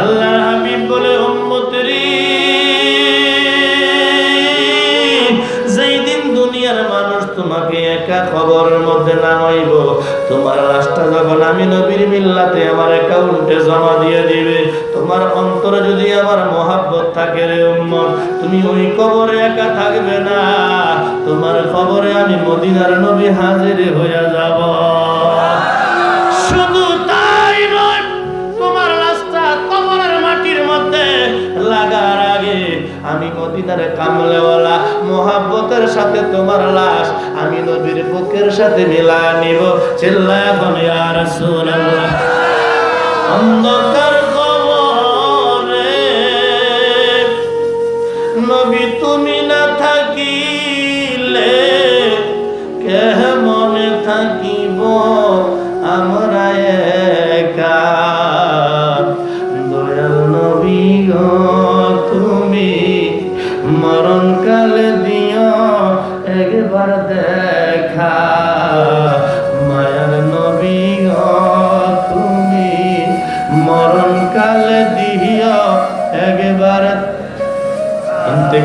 আল্লাহ হাবিব বলে, উম্মতরি দুনিয়ার মানুষ তোমাকে একা খবরের মধ্যে নামাইব তোমার যখন আমি নবীর মিল্লাতে আমার অ্যাকাউন্টে জমা দিয়ে দিবে, তোমার অন্তরে যদি আমার মহাব্বত থাকে রে উম্মত, তুমি ওই কবরে একা থাকবে না, তোমার কবরে আমি মদিনার নবী হাজির হয়ে যাব। শুধু মদিনার কামলেওয়ালা, মোহাব্বতের সাথে তোমার লাশ, আমি নবীর বুকের সাথে মিলা নিব। চিল্লায় এখন ইয়া রাসূলুল্লাহ। অন্ধকার কবরে নবী তুমি না থাকিলে কেমনে থাকিব? আমরা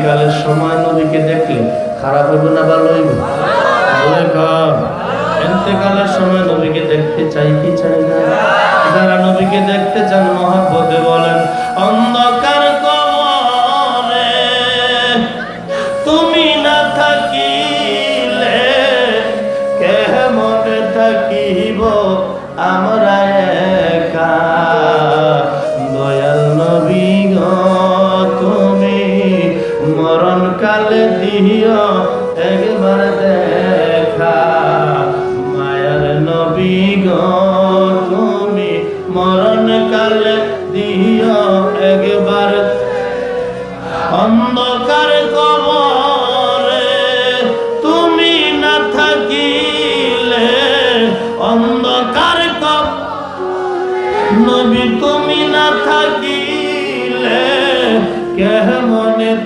ইন্তেকালের সময় নবীকে দেখলে খারাপ হইব না ভালো হইব? কম। ইন্তেকালের সময় নবীকে দেখতে চাই কি চাই না? যারা নবীকে দেখতে চান মহাব্বতে বলেন, অন্ধকার তুমি না থাকিলে কেমনে থাকিব আমরা?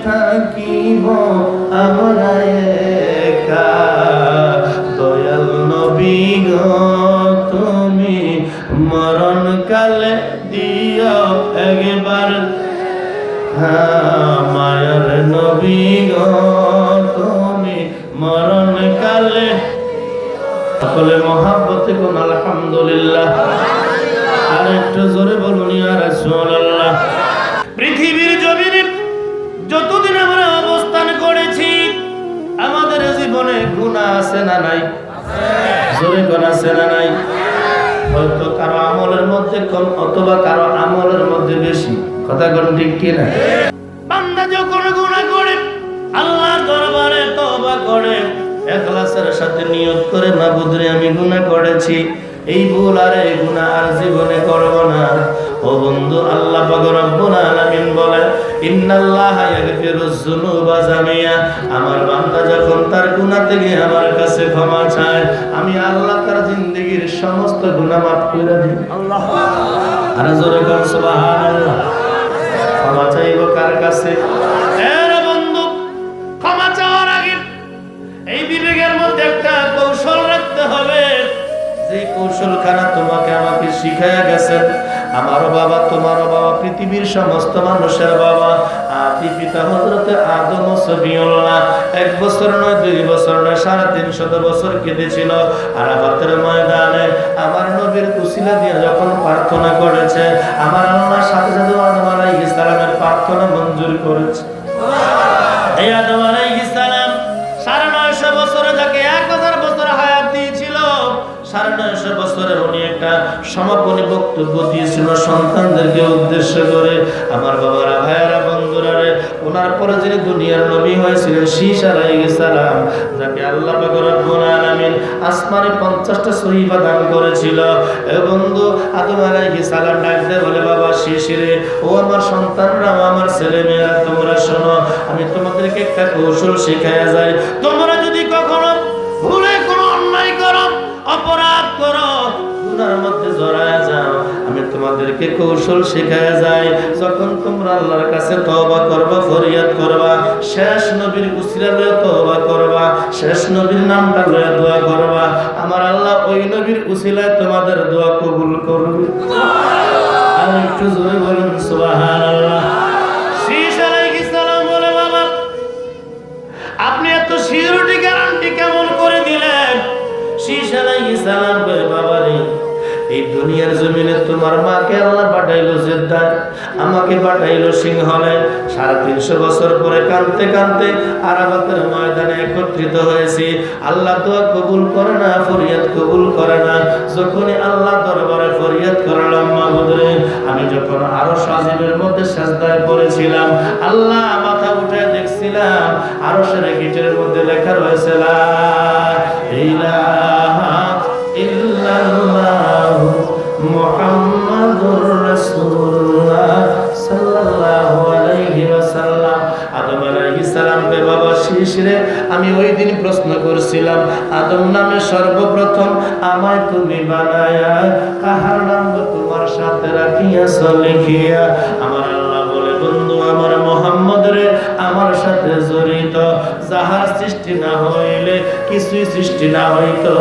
থাকিব আমরা একা। দয়াল নবী তুমি মরণ কালে দিও একবার। হ্যাঁ, মায়ার নবী গো তুমি মরণ কালে সকলে মহাব্বতে কোন আলহামদুলিল্লাহ। আর একটু জোরে বলুন ইয়া রাসূলুল্লাহ। আছে না নাই? জোরে আছে না নাই? হয়তো কারও আমলের মধ্যে কম অথবা কারও আমলের মধ্যে বেশি। কথা কোন ঠিক কি না বান্দা যখন গুনাহ করে, আল্লাহর দরবারে তওবা করে এখলাসের সাথে নিয়ত করে, মাবুদরে আমি গুনাহ করেছি। এই ভুল আর এই গুনাহ আর জীবনে করব না। ও বন্ধু, আল্লাহ পাক রব্বুল আলামিন বলে ইন্নাল্লাহা ইয়াগফিরুজ যুনুবা জামিয়া। আমার বান্দা যখন তার গুনাহ থেকে আমার কাছে ক্ষমা চায় আমি আল্লাহ তার জিন্দেগীর সমস্ত গুনাহ মাফ করে দিই। আল্লাহ আর জোরে কোন সুবহানাল্লাহ। ক্ষমা চাইব কার কাছে? বন্ধু ক্ষমা চাওয়ার আগে এই বিবেকের মধ্যে একটা কৌশল রাখতে হবে। যে কৌশলখানা তোমাকে আমাকে শিখাইয়া গেছেন আমারও বাবা তোমারও বাবা, পৃথিবীর সমস্ত মানুষের বাবা। আদি পিতা হজরতে আদম ও সফিউল্লাহ এক বছর নয়, দুই বছর নয়, সাড়ে তিনশত বছর কেঁদেছিল আরাফাতের ময়দানে। আমার নবীর কুশিলা দিয়ে যখন প্রার্থনা করেছে, আমার আল্লাহ সাথে সাথে আদম আলাইহিস সালামের প্রার্থনা মঞ্জুর করেছে। এই আদম আলাইহিস বছরে উনি একটা সমাপনী বক্তব্য দিয়েছিল সন্তানদেরকে উদ্দেশ্য করে। আমার বাবারা, ভাইয়ারা, বন্ধুরা রে, ওনার পরে যিনি দুনিয়ার নবী হয়েছিলেন শীষ আলাইহিস সালাম, যাকে আল্লাহ আলামিন আসমানে 50টা সহিফা দান করেছিল। এ বন্ধু, আদম আলাইহিস সালাম ডাক দিয়ে, বলে, বাবা শীষ রে, ও আমার সন্তানরা আমার ছেলে মেয়েরা তোমরা শোনো, আমি তোমাদেরকে একটা কৌশল শেখায়া যাই। তোমরা তোমাদেরকে কৌশল শেখায় যায়। যখন তোমরা আল্লাহর কাছে তওবা করবা, ফরিয়াদ করবা, শেষ নবীর উসিলা লয়ে তওবা করবা, শেষ নবীর নামটা লয়ে দোয়া করবা, আমার আল্লাহ ওই নবীর উসিলায় তোমাদের দোয়া কবুল করবে। আর একটু জোরে বলুন সুবহান জমিনে তোমার মাকে আল্লাহ পাঠাইলো জেদ্দায়, আমাকে পাঠাইলো সিংহলে। সাড়ে তিনশো বছর পরে কানতে কানতে আরাবাতের ময়দানে একত্রিত হয়েছি। আল্লাহ তো কবুল করে না, ফরিয়াদ কবুল করে না। যখনই আল্লাহ দরবারে ফরিয়াদ করলাম মাহবুদরে আমি যখন আরও সাজিবের মধ্যে সাজদায় পড়েছিলাম, আল্লাহ মাথা উঠে দেখছিলাম, আরও সেরে গিটের মধ্যে লেখা রয়েছে রাসূলুল্লাহ সাল্লাল্লাহু আলাইহি ওয়াসাল্লাম। আদম আলাইহিস বাবা শিশিরে আমি ওই দিন প্রশ্ন করছিলাম, আদম নামে সর্বপ্রথম আমায় তুমি বানায়া, কাহার নাম তোমার সাথে রাখিয়াছ লিখিয়া? আমার আল্লাহ বলে, বন্ধু, আমার মোহাম্মদ রে আমার সাথে জড়িত। যাহার সৃষ্টি না হইলে কিছুই সৃষ্টি না হইতো।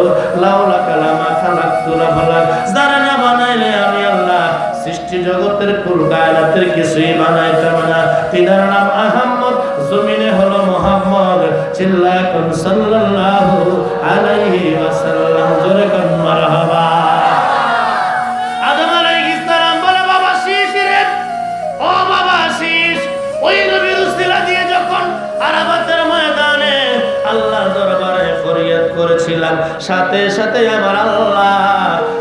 লাউলা কালামা খালাক তুলা ফালাক যারা না বানাইলে আমি আল্লাহ সৃষ্টি জগতের কুল কায়নাতের কিছুই বানাইতাম না। তিনার নাম আহম্মদ, জমিনে হলো মোহাম্মদ। চিল্লা সাল্লাল্লাহু আলাইহি ওয়াসাল্লাম। জোরে কোন, মারহাবা। করেছিলাম। সাথে সাথে আমার আল্লাহ,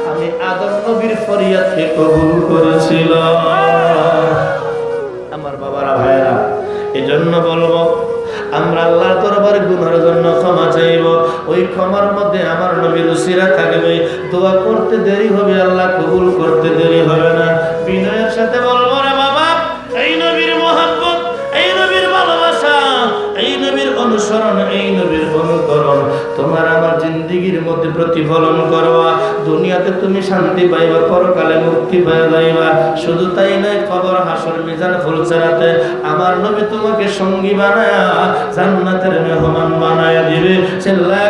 আমি আদম নবীর ফরিয়াদকে কবুল করেছিল। আমার বাবারা ভাইরা এই জন্য বলব, আমরা আল্লাহর দরবারে গুনার জন্য ক্ষমা চাইব। ওই ক্ষমার মধ্যে আমার নবী লুসিরা থাকবে। দোয়া করতে দেরি হবে, আল্লাহ কবুল করতে দেরি হবে না। বিনয়ের সাথে বলব রে বাবা, এই নবীর মোহাম্মত এই নবীর ভালোবাসা, এই নবীর অনুসরণ, এই নবীর অনুকরণ, তোমার জিন্দিগির মধ্যে প্রতিফলন করবা। দুনিয়াতে তুমি শান্তি পাইবা, পরকালে মুক্তি পাইয়া যাইবা। শুধু তাই নয়, খবর, হাসর, মিজান ফুলছাড়াতে আমার নবী তোমাকে সঙ্গী বানায়া জান্নাতের মেহমান বানায়া দিবে। চিল্লা